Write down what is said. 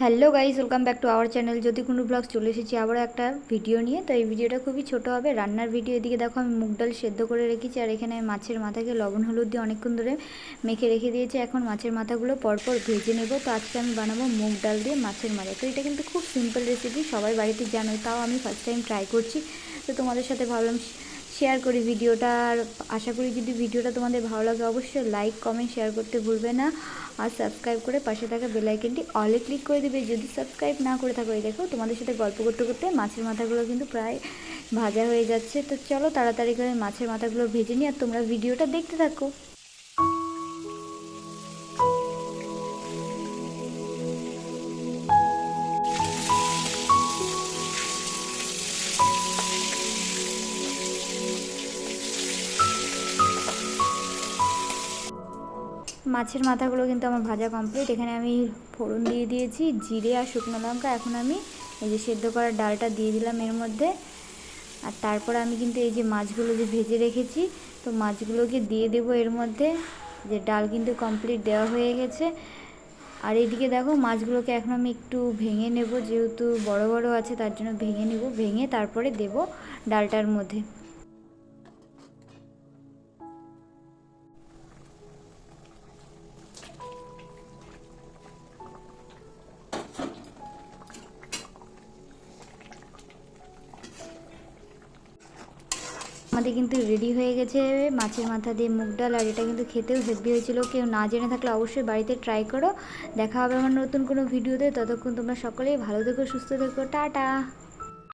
Hello guys, welcome back to our channel যদি কোনো blog চলে এসেছি, আবারও একটা ভিডিও নিয়ে। তো এই ভিডিওটা খুবই ছোট হবে, রান্নার ভিডিও। এদিকে দেখো, আমি মুগ ডাল সেদ্ধ করে রেখেছি, আর এখানে মাছের মাথাকে লবণ হলুদ দিয়ে অনেকক্ষণ ধরে মেখে রেখে দিয়েছি। এখন মাছের মাথাগুলো পরপর ভেজে নেব। তো আজকে আমি বানাবো মুগ ডাল দিয়ে মাছের মাথা। তো এটা কিন্তু খুব সিম্পল রেসিপি সবাই বাড়িতে জানো তাও আমি ফার্স্ট টাইম ট্রাই করছি। তো তোমাদের সাথে ভাবলাম শেয়ার করি ভিডিওটা। আর আশা করি যদি ভিডিওটা তোমাদের ভালো লাগে, অবশ্যই লাইক কমেন্ট শেয়ার করতে ভুলবে না। আর সাবস্ক্রাইব করে পাশে থাকা বেলাইকেনটি অলে ক্লিক করে দেবে। যদি সাবস্ক্রাইব না করে থাকো, এই দেখো, তোমাদের সাথে গল্প করতে করতে মাছের মাথাগুলো কিন্তু প্রায় ভাজা হয়ে যাচ্ছে। তো চলো তাড়াতাড়ি করে মাছের মাথাগুলো ভেজে নিয়ে আর তোমরা ভিডিওটা দেখতে থাকো। মাছের মাথাগুলো কিন্তু আমার ভাজা কমপ্লিট এখানে আমি ফোড়ন দিয়ে দিয়েছি, জিরে আর শুকনো লঙ্কা। এখন আমি এই যে সেদ্ধ করার ডালটা দিয়ে দিলাম এর মধ্যে। আর তারপরে আমি কিন্তু এই যে মাছগুলো যে ভেজে রেখেছি, তো মাছগুলোকে দিয়ে দেবো এর মধ্যে। যে ডাল কিন্তু কমপ্লিট দেওয়া হয়ে গেছে। আর এদিকে দেখো, মাছগুলোকে এখন আমি একটু ভেঙে নেব, যেহেতু বড় বড় আছে, তার জন্য ভেঙে নেব। ভেঙে তারপরে দেব ডালটার মধ্যে। আমাদের কিন্তু রেডি হয়ে গেছে। মাছের মাথা দিয়ে মুগ ডাল, আর এটা কিন্তু খেতেও হেভি হয়েছিল। কেউ না জেনে থাকলে অবশ্যই বাড়িতে ট্রাই করো। দেখা হবে আমার নতুন কোনো ভিডিওতে ততক্ষণ তোমরা সকলেই ভালো থেকো, সুস্থ থেকো। টাটা!